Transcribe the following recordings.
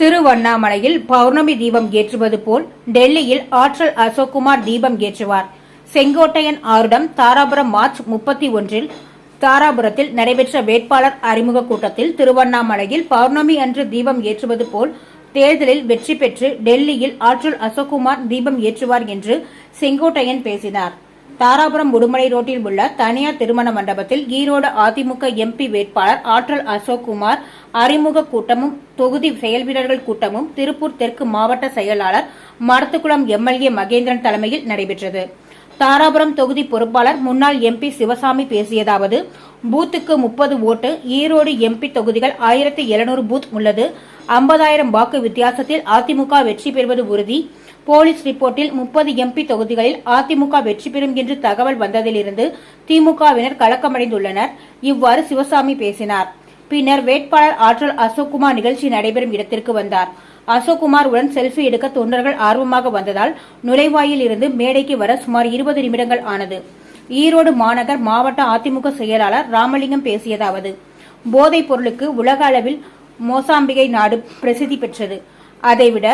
திருவண்ணாமலையில் பௌர்ணமி தீபம் ஏற்றுவது போல் டெல்லியில் ஆற்றல் அசோக்குமார் தீபம் ஏற்றுவார். செங்கோட்டையன் ஆருடம் தாராபுரம் மார்ச் முப்பத்தி ஒன்றில் தாராபுரத்தில் நடைபெற்ற வேட்பாளர் அறிமுக கூட்டத்தில் திருவண்ணாமலையில் பௌர்ணமி அன்று தீபம் ஏற்றுவது போல் தேர்தலில் வெற்றி பெற்று டெல்லியில் ஆற்றல் அசோக்குமார் தீபம் ஏற்றுவார் என்று செங்கோட்டையன் பேசினார். தாராபுரம் உடுமலை ரோட்டில் உள்ள தனியார் திருமண மண்டபத்தில் ஈரோடு அதிமுக எம்பி வேட்பாளர் ஆற்றல் அசோக்குமார் அறிமுக கூட்டமும் தொகுதி செயல்வீரர்கள் கூட்டமும் திருப்பூர் தெற்கு மாவட்ட செயலாளர் மரத்துக்குளம் எம்எல்ஏ மகேந்திரன் தலைமையில் நடைபெற்றது. தாராபுரம் தொகுதி பொறுப்பாளர் முன்னாள் எம்பி சிவசாமி பேசியதாவது பூத்துக்கு முப்பது ஓட்டு ஈரோடு எம்பி தொகுதிகள் ஆயிரத்தி எழுநூறு பூத் உள்ளது. ஐம்பதாயிரம் வாக்கு வித்தியாசத்தில் அதிமுக வெற்றி பெறுவது உறுதி. போலீஸ் ரிப்போர்ட்டில் முப்பது எம்பி தொகுதிகளில் அதிமுக வெற்றி பெறும் என்று தகவல் வந்ததிலிருந்து திமுகவினர் கலக்கமடைந்துள்ளனர். இவ்வாறு சிவசாமி பேசினார். பின்னர் வேட்பாளர் ஆற்றல் அசோக்குமார் நிகழ்ச்சி நடைபெறும் இடத்திற்கு வந்தார். அசோக்குமார் உடன் செல்ஃபி எடுக்க தொண்டர்கள் ஆர்வமாக வந்ததால் நுழைவாயில் இருந்து மேடைக்கு வர சுமார் இருபது நிமிடங்கள் ஆனது. ஈரோடு மாநகர் மாவட்ட அதிமுக செயலாளர் ராமலிங்கம் பேசியதாவது போதைப் பொருளுக்கு உலக அளவில் மோசாம்பிகை நாடு பிரசித்தி பெற்றது. அதைவிட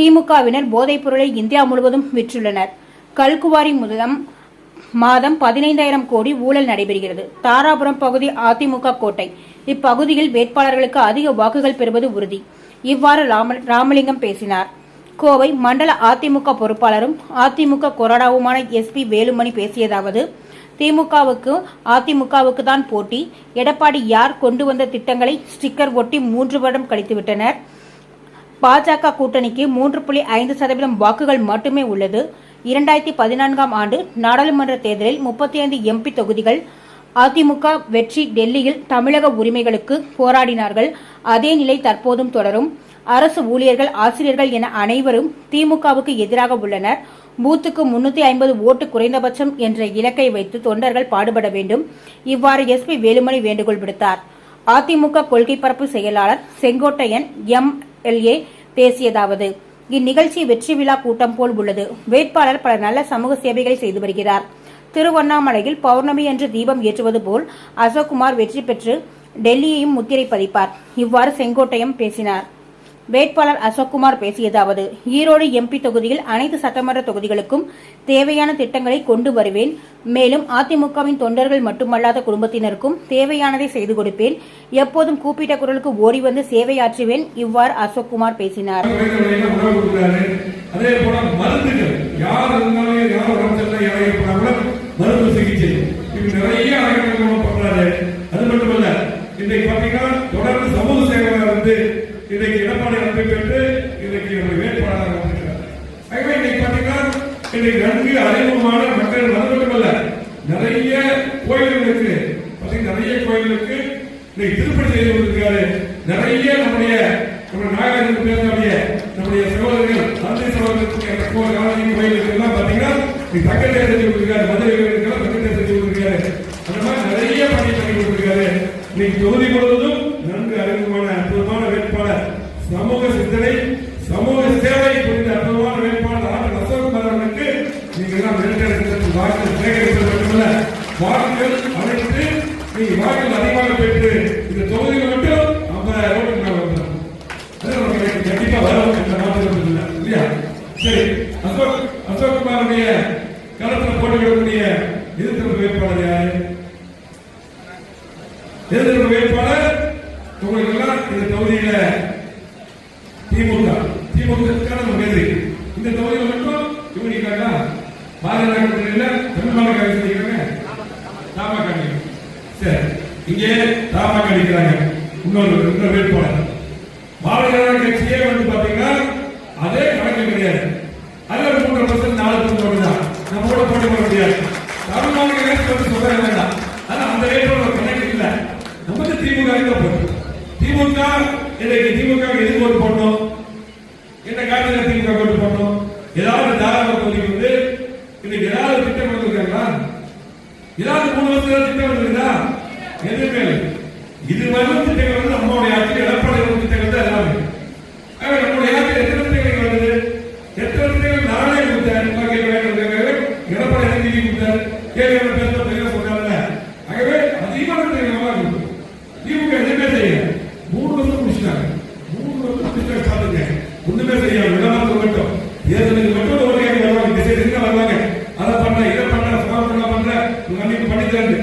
திமுகவினர் போதைப் பொருளை இந்தியா முழுவதும் விற்றுள்ளனர். கல்குவாரி முதலம் மாதம் பதினைந்தாயிரம் கோடி ஊழல் நடைபெறுகிறது. தாராபுரம் பகுதி அதிமுக கோட்டை. இப்பகுதியில் வேட்பாளர்களுக்கு அதிக வாக்குகள் பெறுவது உறுதி. இவ்வாறு ராமலிங்கம் பேசினார். கோவை மண்டல அதிமுக பொறுப்பாளரும் அதிமுக கொறடாவுமான எஸ்பி வேலுமணி பேசியதாவது திமுகவுக்கு அதிமுகவுக்கு தான் போட்டி. எடப்பாடி யார் கொண்டு வந்த திட்டங்களை ஸ்டிக்கர் ஒட்டி மூன்று வருடம் கழித்துவிட்டனர். பாஜக கூட்டணிக்கு மூன்று புள்ளி ஐந்து சதவீதம் வாக்குகள் மட்டுமே உள்ளது. இரண்டாயிரத்தி பதினான்காம் ஆண்டு நாடாளுமன்ற தேர்தலில் முப்பத்தி ஐந்து எம்பி தொகுதிகள் அதிமுக வெற்றி டெல்லியில் தமிழக உரிமைகளுக்கு போராடினார்கள். அதே நிலை தற்போதும் தொடரும். அரசு ஊழியர்கள் ஆசிரியர்கள் என அனைவரும் திமுகவுக்கு எதிராக உள்ளனர். பூத்துக்கு முன்னூத்தி ஐம்பது ஓட்டு குறைந்தபட்சம் என்ற இலக்கை வைத்து தொண்டர்கள் பாடுபட வேண்டும். இவ்வாறு எஸ்பி வேலுமணி வேண்டுகோள் விடுத்தார். அதிமுக கொள்கை பரப்பு செயலாளர் செங்கோட்டையன் எம். எல்ஏ பேசியதாவது இந்நிகழ்ச்சி வெற்றி விழா கூட்டம் போல் உள்ளது. வேட்பாளர் பல நல்ல சமூக சேவைகளை செய்து வருகிறார். திருவண்ணாமலையில் பௌர்ணமி என்று தீபம் ஏற்றுவது போல் அசோக்குமார் வெற்றி பெற்று டெல்லியையும் முத்திரை பதிப்பார். இவ்வாறு செங்கோட்டையம் பேசினார். வேட்பாளர் அசோக்குமார் பேசியதாவது ஈரோடு எம்பி தொகுதியில் அனைத்து சட்டமன்ற தொகுதிகளுக்கும் தேவையான திட்டங்களை கொண்டு வருவேன். மேலும் அதிமுகவின் தொண்டர்கள் மட்டுமல்லாத குடும்பத்தினருக்கும் தேவையானதை செய்து கொடுப்பேன். எப்போதும் கூப்பிட்ட குரலுக்கு ஓடி வந்து சேவையாற்றுவேன் இவ்வாறு அசோக்குமார் பேசினார். குறைந்தவரையில அதே போல மருந்துகள் யார் இருந்தாலும் யார் உடம்பு சரியில்லை யாரையும் போனா கூட மருத்துவ சிகிச்சை இப்படி நிறைய அரங்கங்கள் பண்றாரு அது மட்டுமல்ல இன்றைக்கு பாத்தீங்கன்னா தொடர்ந்து சமூக சேவையாக வந்து இன்றைக்கு எடப்பாடி அன்பை பெற்று இன்றைக்கு நம்ம வேட்பாளராக வந்திருக்கிறார் ஆகவே இன்னைக்கு பாத்தீங்கன்னா இன்னைக்கு நன்கு அறிமுகமான மக்கள் அது மட்டுமல்ல நிறைய கோயில்களுக்கு பாத்தீங்கன்னா நிறைய கோயில்களுக்கு இன்னைக்கு திருப்பணி செய்து கொண்டிருக்காரு நிறைய நம்முடைய நம்ம நாகரிகம் பேசக்கூடிய நம்முடைய சகோதரர்கள் தந்தை சகோதரர்களுக்கு அந்த கோயில் காலனி கோயிலுக்கு எல்லாம் பாத்தீங்கன்னா தங்கத்தை செஞ்சு கொடுத்துருக்காரு மதுரை கோயிலுக்கு தங்கத்தை செஞ்சு கொடுத்திருக்காரு அந்த மாதிரி நிறைய பணி பண்ணி கொடுத்திருக்காரு இன்னைக்கு தொகுதி முழுவதும் நன்கு அறிமுகமான அற்புதமான வேட்பாளர் சமூக சிந்தனை சமூக சேவை புரிந்த அற்புதமான வேட்பாளர் ஆர் அசோக் அவர்களுக்கு நீங்க எல்லாம் நெருக்கடி வாக்குகள் சேகரிப்பது மட்டுமல்ல வாக்குகள் அனைத்து நீங்க வாக்குகள் அதிகமாக பெற்று இந்த தொகுதியில் மட்டும் ஐம்பதாயிரம் ரூபாய் நான் வந்துடும் கண்டிப்பா வரும் என்ற மாற்றம் இல்லை. இல்லையா? சரி. அசோக் அசோக் குமாருடைய களத்தில் போட்டியிடக்கூடிய எதிர்த்து வேட்பாளர் யாரு எதிர்ப்பு வேட்பாளர் உங்களுக்கு எல்லாம் இந்த தொகுதியில திமுக திமுக நம்ம எதிரி இந்த தொகுதியில் மட்டும் இவங்க இருக்காங்களா பாரதிய ஜனதா தமிழ்நாடு காங்கிரஸ் இருக்காங்க தாமக அணிகள். சரி இங்கே தாமக அடிக்கிறாங்க இன்னொரு இன்னொரு வேட்பாளர் பாரதிய ஜனதா கட்சியே வந்து பாத்தீங்கன்னா அதே கணக்கு கிடையாது அதுல ஒரு மூன்று பர்சன்ட் நாலு பர்சன்ட் தான் நம்ம கூட போட்டி போட முடியாது தமிழ்நாடு காங்கிரஸ் வந்து சொல்ல வேண்டாம் ஆனா அந்த வேட்பாளர் கணக்கு இல்ல நமக்கு திமுக போட்டு. திமுக இன்றைக்கு திமுக எது ஓட்டு போட்டோம் என்ன காரணம் திமுக ஓட்டு போட்டோம் ஏதாவது தாராள கொண்டு வந்து இன்னைக்கு ஏதாவது திட்டம் கொடுத்துருக்காங்களா ஏதாவது மூணு வருஷம் திட்டம் இருக்குதா எதுவுமே இது வரும் திட்டங்கள் வந்து நம்மளுடைய ஆட்சியில் வச்சுட்டாங்க மூணு வருஷம் திட்டம் அதை பண்ற இதை பண்ற சுகாதார பண்ற கண்டிப்பா பண்ணிக்கிறாரு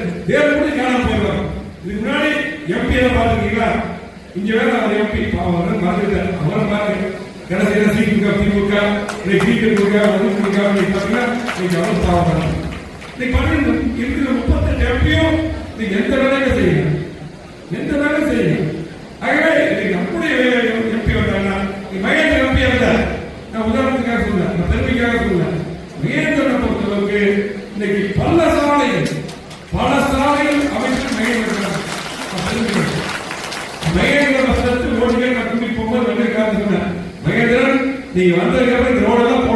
எம்பி எல்லாம் பாத்துருக்கீங்களா இங்க வேற அவர் எம்பி அவர் மாறிட்டார் அவரை மாறி கடைசியில திமுக திமுக திமுக திமுக இன்னைக்கு அவர் பாவம் முப்பத்தெட்டு எம்பியும் எந்த வேலையும் செய்யணும் எந்த வேலையும் செய்யணும் உதாரணத்துக்காக சொல்ல நான் பெருமைக்காக சொல்ல மகேந்திரனை பொறுத்தளவுக்கு இன்னைக்கு பல சாலைகள் பல சாலைகள் அமைச்சர் மகேந்திரன் நான் ரோடுகள் நான் கூட்டி போகும்போது சொன்னேன். மகேந்திரன் நீங்க வந்ததுக்கு அப்புறம் இந்த ரோடெல்லாம்